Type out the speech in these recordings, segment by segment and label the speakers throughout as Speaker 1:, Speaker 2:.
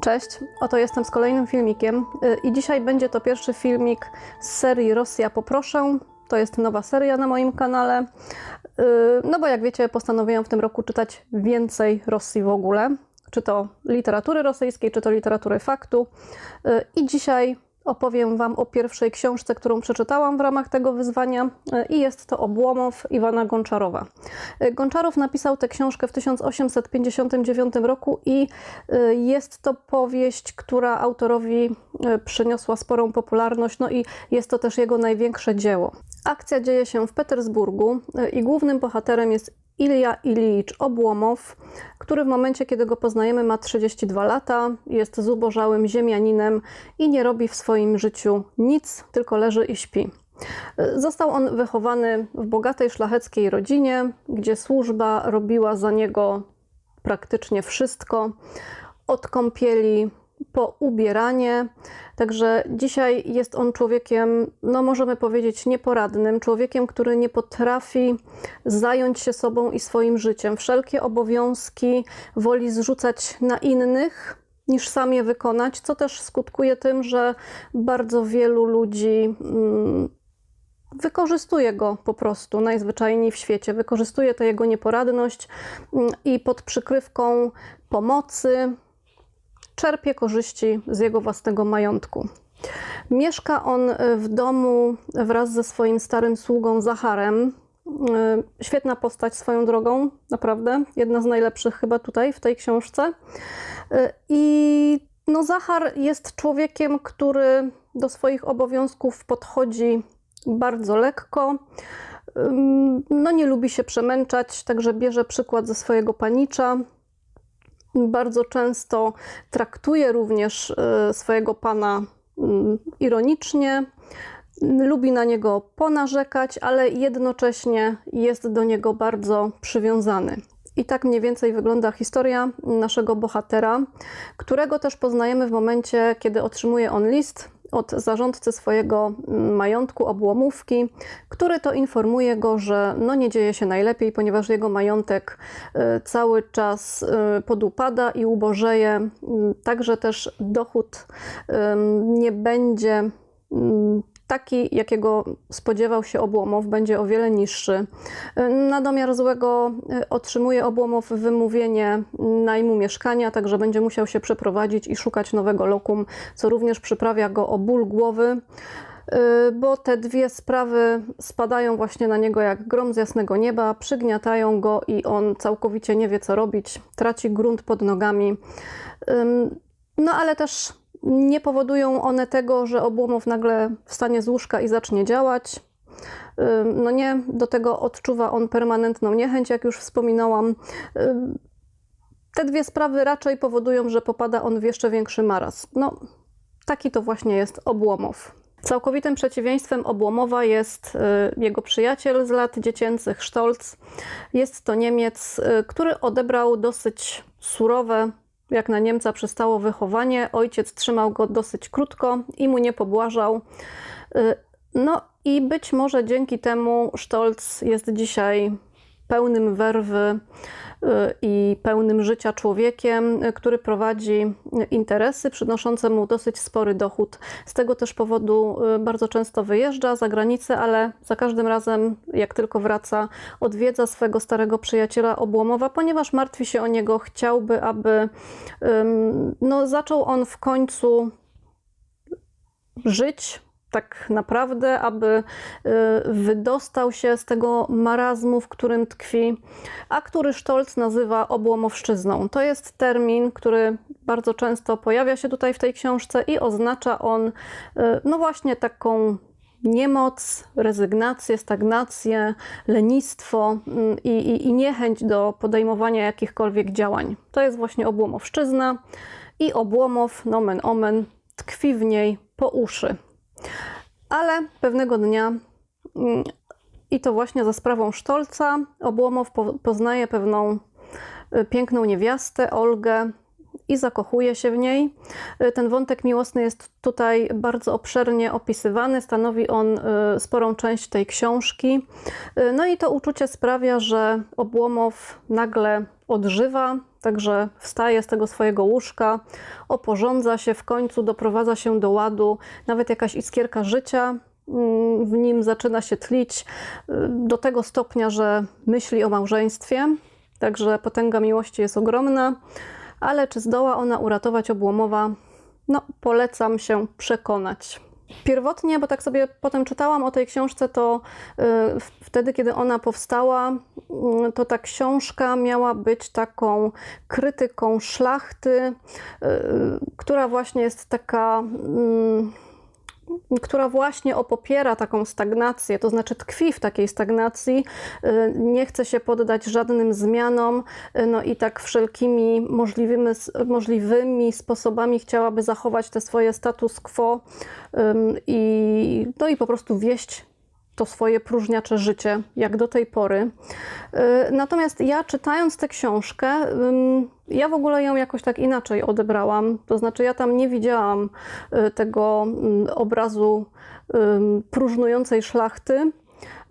Speaker 1: Cześć, oto jestem z kolejnym filmikiem y, i dzisiaj będzie to pierwszy filmik z serii Rosja poproszę. To jest nowa seria na moim kanale. Y, No bo jak wiecie, postanowiłam w tym roku czytać więcej Rosji w ogóle. Czy to literatury rosyjskiej, czy to literatury faktu. Y, I dzisiaj opowiem Wam o pierwszej książce, którą przeczytałam w ramach tego wyzwania y, i jest to Obłomow Iwana Gonczarowa. Y, Gonczarow napisał tę książkę w 1859 roku i y, jest to powieść, która autorowi przyniosła sporą popularność, no i jest to też jego największe dzieło. Akcja dzieje się w Petersburgu i głównym bohaterem jest Ilja Ilicz Obłomow, który w momencie, kiedy go poznajemy, ma 32 lata, jest zubożałym ziemianinem i nie robi w swoim życiu nic, tylko leży i śpi. Został on wychowany w bogatej szlacheckiej rodzinie, gdzie służba robiła za niego praktycznie wszystko, od kąpieli po ubieranie. Także dzisiaj jest on człowiekiem, no możemy powiedzieć, nieporadnym, człowiekiem, który nie potrafi zająć się sobą i swoim życiem. Wszelkie obowiązki woli zrzucać na innych, niż sam je wykonać, co też skutkuje tym, że bardzo wielu ludzi mm, wykorzystuje go po prostu najzwyczajniej w świecie. Wykorzystuje tę jego nieporadność mm, i pod przykrywką pomocy czerpie korzyści z jego własnego majątku. Mieszka on y, w domu wraz ze swoim starym sługą Zacharem. Y, Świetna postać swoją drogą, naprawdę. Jedna z najlepszych chyba tutaj w tej książce. Y, I no, Zachar jest człowiekiem, który do swoich obowiązków podchodzi bardzo lekko. No, nie lubi się przemęczać, także bierze przykład ze swojego panicza. Bardzo często traktuje również y, swojego pana mm, ironicznie, lubi na niego ponarzekać, ale jednocześnie jest do niego bardzo przywiązany. I tak mniej więcej wygląda historia naszego bohatera, którego też poznajemy w momencie, kiedy otrzymuje on list od zarządcy swojego mm, majątku, obłomówki, który to informuje go, że no nie dzieje się najlepiej, ponieważ jego majątek y, cały czas y, podupada i ubożeje. Y, Także też dochód nie będzie ym, taki, jakiego spodziewał się Obłomow, będzie o wiele niższy. Na domiar złego y, otrzymuje Obłomow wymówienie najmu mieszkania, także będzie musiał się przeprowadzić i szukać nowego lokum, co również przyprawia go o ból głowy, y, bo te dwie sprawy spadają właśnie na niego jak grom z jasnego nieba, przygniatają go i on całkowicie nie wie, co robić, traci grunt pod nogami. No ale też nie powodują one tego, że Obłomow nagle wstanie z łóżka i zacznie działać. No nie, do tego odczuwa on permanentną niechęć, jak już wspominałam. Te dwie sprawy raczej powodują, że popada on w jeszcze większy marazm. No, taki to właśnie jest Obłomow. Całkowitym przeciwieństwem Obłomowa jest y, jego przyjaciel z lat dziecięcych, Stolz. Jest to Niemiec, y, który odebrał dosyć surowe, jak na Niemca przystało wychowanie. Ojciec trzymał go dosyć krótko i mu nie pobłażał. Y, No i być może dzięki temu Stolz jest dzisiaj pełnym werwy i pełnym życia człowiekiem, y, który prowadzi y, interesy przynoszące mu dosyć spory dochód. Z tego też powodu y, bardzo często wyjeżdża za granicę, ale za każdym razem, jak tylko wraca, odwiedza swego starego przyjaciela Obłomowa, ponieważ martwi się o niego, chciałby, aby no, zaczął on w końcu żyć tak naprawdę, aby y, wydostał się z tego marazmu, w którym tkwi, a który Stolz nazywa obłomowszczyzną. To jest termin, który bardzo często pojawia się tutaj w tej książce i oznacza on y, no właśnie taką niemoc, rezygnację, stagnację, lenistwo mm, i, i, i niechęć do podejmowania jakichkolwiek działań. To jest właśnie obłomowszczyzna i obłomow, nomen omen, tkwi w niej po uszy. Ale pewnego dnia, mm, i to właśnie za sprawą Sztolca, Obłomow po, poznaje pewną y, piękną niewiastę, Olgę, i zakochuje się w niej. Y, Ten wątek miłosny jest tutaj bardzo obszernie opisywany, stanowi on y, sporą część tej książki. Y, No i to uczucie sprawia, że Obłomow nagle odżywa, także wstaje z tego swojego łóżka, oporządza się, w końcu doprowadza się do ładu, nawet jakaś iskierka życia mm, w nim zaczyna się tlić do tego stopnia, że myśli o małżeństwie, także potęga miłości jest ogromna, ale czy zdoła ona uratować Obłomowa? No, polecam się przekonać. Pierwotnie, bo tak sobie potem czytałam o tej książce, to y, wtedy, kiedy ona powstała, y, to ta książka miała być taką krytyką szlachty, y, która właśnie jest taka. Która właśnie opopiera taką stagnację, to znaczy tkwi w takiej stagnacji, y, nie chce się poddać żadnym zmianom, y, no i tak wszelkimi możliwymi, możliwymi sposobami chciałaby zachować te swoje status quo i, no i po prostu wieść to swoje próżniacze życie, jak do tej pory. Y, Natomiast ja czytając tę książkę, ja w ogóle ją jakoś tak inaczej odebrałam. To znaczy, ja tam nie widziałam y, tego obrazu próżnującej szlachty,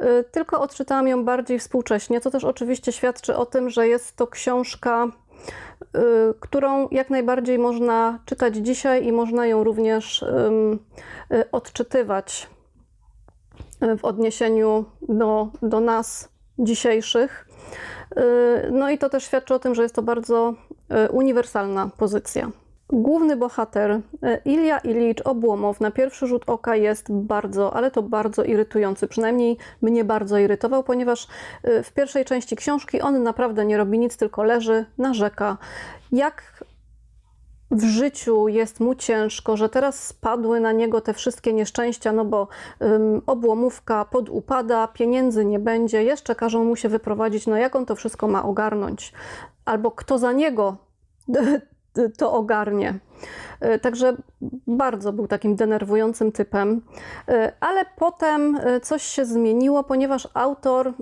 Speaker 1: y, tylko odczytałam ją bardziej współcześnie, co też oczywiście świadczy o tym, że jest to książka, którą jak najbardziej można czytać dzisiaj i można ją również odczytywać w odniesieniu do, do nas dzisiejszych. Y, No i to też świadczy o tym, że jest to bardzo y, uniwersalna pozycja. Główny bohater y, Ilja Ilicz Obłomow na pierwszy rzut oka jest bardzo, ale to bardzo irytujący. Przynajmniej mnie bardzo irytował, ponieważ w pierwszej części książki on naprawdę nie robi nic, tylko leży, narzeka. Jak w życiu jest mu ciężko, że teraz spadły na niego te wszystkie nieszczęścia, no bo obłomówka podupada, pieniędzy nie będzie, jeszcze każą mu się wyprowadzić, no jak on to wszystko ma ogarnąć? Albo kto za niego to ogarnie? Y, Także bardzo był takim denerwującym typem, Y, ale potem y, coś się zmieniło, ponieważ autor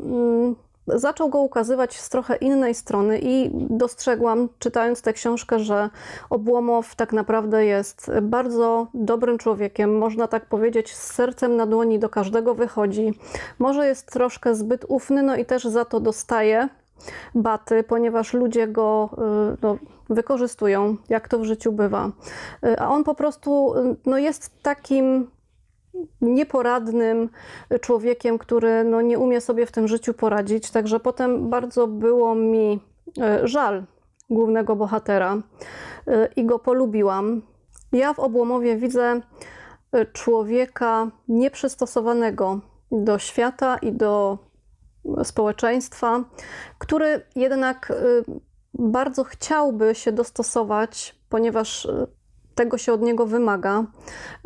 Speaker 1: zaczął go ukazywać z trochę innej strony i dostrzegłam, czytając tę książkę, że Obłomow tak naprawdę jest bardzo dobrym człowiekiem, można tak powiedzieć, z sercem na dłoni do każdego wychodzi. Może jest troszkę zbyt ufny, no i też za to dostaje baty, ponieważ ludzie go y, no, wykorzystują, jak to w życiu bywa. Y, A on po prostu y, no, jest takim nieporadnym człowiekiem, który no, nie umie sobie w tym życiu poradzić. Także potem bardzo było mi e, żal głównego bohatera e, i go polubiłam. Ja w Obłomowie widzę e, człowieka nieprzystosowanego do świata i do społeczeństwa, który jednak bardzo chciałby się dostosować, ponieważ tego się od niego wymaga,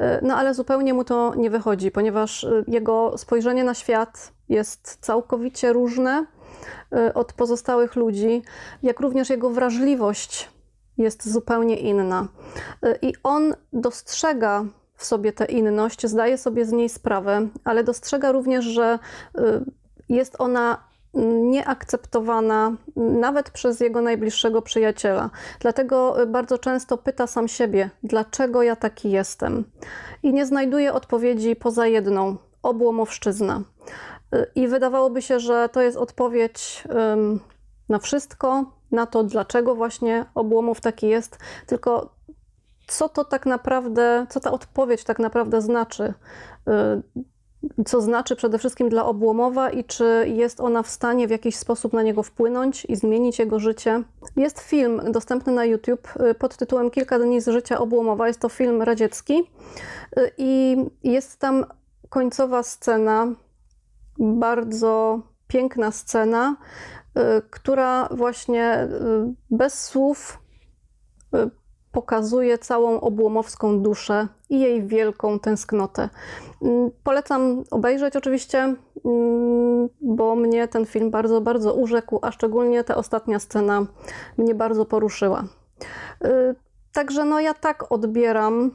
Speaker 1: Y, no ale zupełnie mu to nie wychodzi, ponieważ y, jego spojrzenie na świat jest całkowicie różne y, od pozostałych ludzi, jak również jego wrażliwość jest zupełnie inna. I on dostrzega w sobie tę inność, zdaje sobie z niej sprawę, ale dostrzega również, że jest ona nieakceptowana nawet przez jego najbliższego przyjaciela. Dlatego y, bardzo często pyta sam siebie, dlaczego ja taki jestem? I nie znajduje odpowiedzi poza jedną obłomowszczyzna. Y, I wydawałoby się, że to jest odpowiedź na wszystko, na to, dlaczego właśnie obłomów taki jest, tylko co to tak naprawdę, co ta odpowiedź tak naprawdę znaczy? Co znaczy przede wszystkim dla Obłomowa i czy jest ona w stanie w jakiś sposób na niego wpłynąć i zmienić jego życie. Jest film dostępny na YouTube y, pod tytułem Kilka dni z życia Obłomowa. Jest to film radziecki y, i jest tam końcowa scena, bardzo piękna scena, y, która właśnie bez słów pokazuje całą obłomowską duszę i jej wielką tęsknotę. Mm, Polecam obejrzeć oczywiście, mm, bo mnie ten film bardzo, bardzo urzekł, a szczególnie ta ostatnia scena mnie bardzo poruszyła. Y, Także no ja tak odbieram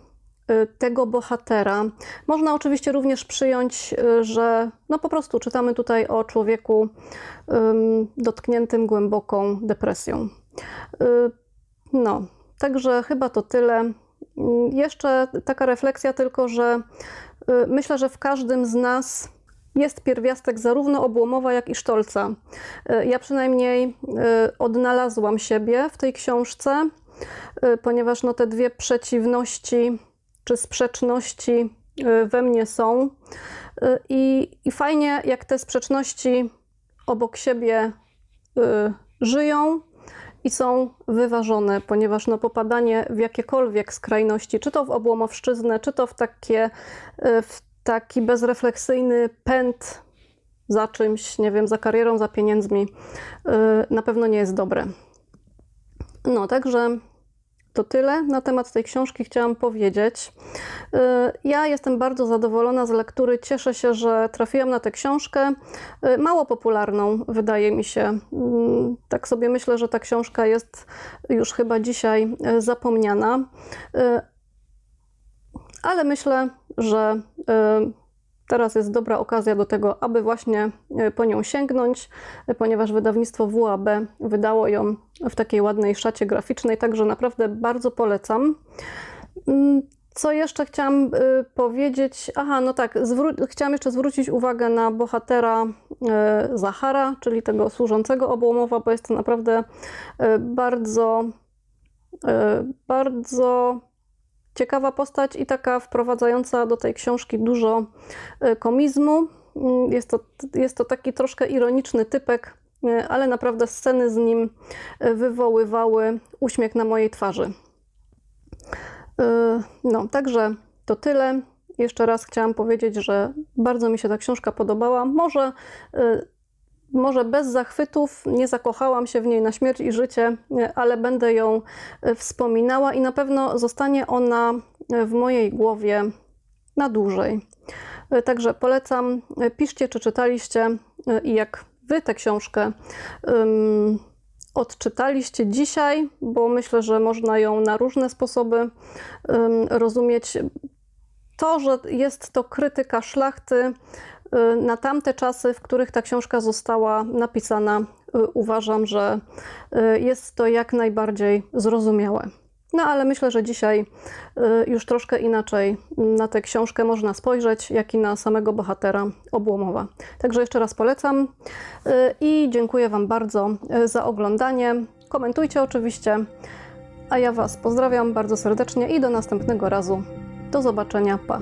Speaker 1: y, tego bohatera. Można oczywiście również przyjąć, y, że no po prostu czytamy tutaj o człowieku ym, dotkniętym głęboką depresją. No, także chyba to tyle. Mm, Jeszcze taka refleksja tylko, że y, myślę, że w każdym z nas jest pierwiastek zarówno obłomowa, jak i sztolca. Y, Ja przynajmniej y, odnalazłam siebie w tej książce, ponieważ no, te dwie przeciwności czy sprzeczności we mnie są. I, I fajnie, jak te sprzeczności obok siebie żyją i są wyważone, ponieważ no, popadanie w jakiekolwiek skrajności, czy to w obłomowszczyznę, czy to w, takie, y, w taki bezrefleksyjny pęd za czymś, nie wiem, za karierą, za pieniędzmi, y, na pewno nie jest dobre. No, także to tyle na temat tej książki chciałam powiedzieć. Y, Ja jestem bardzo zadowolona z lektury. Cieszę się, że trafiłam na tę książkę. Y, Mało popularną, wydaje mi się. Mm, Tak sobie myślę, że ta książka jest już chyba dzisiaj y, zapomniana. Ale myślę, że teraz jest dobra okazja do tego, aby właśnie y, po nią sięgnąć, y, ponieważ wydawnictwo WAB wydało ją w takiej ładnej szacie graficznej, także naprawdę bardzo polecam. Mm, Co jeszcze chciałam y, powiedzieć? Aha, no tak, chciałam jeszcze zwrócić uwagę na bohatera Zachara, czyli tego służącego obłomowa, bo jest to naprawdę bardzo, bardzo ciekawa postać i taka wprowadzająca do tej książki dużo y, komizmu. Mm, Jest to, jest to taki troszkę ironiczny typek, y, ale naprawdę sceny z nim y, wywoływały uśmiech na mojej twarzy. No, także to tyle. Jeszcze raz chciałam powiedzieć, że bardzo mi się ta książka podobała. Może, może bez zachwytów, nie zakochałam się w niej na śmierć i życie, ale będę ją y, wspominała i na pewno zostanie ona y, w mojej głowie na dłużej. Y, Także polecam, piszcie, czy czytaliście i jak wy tę książkę ym, odczytaliście dzisiaj, bo myślę, że można ją na różne sposoby ym, rozumieć. To, że jest to krytyka szlachty na tamte czasy, w których ta książka została napisana, y, uważam, że y, jest to jak najbardziej zrozumiałe. No ale myślę, że dzisiaj y, już troszkę inaczej na tę książkę można spojrzeć, jak i na samego bohatera Obłomowa. Także jeszcze raz polecam y, i dziękuję Wam bardzo y, za oglądanie. Komentujcie oczywiście, a ja Was pozdrawiam bardzo serdecznie i do następnego razu. Do zobaczenia, pa!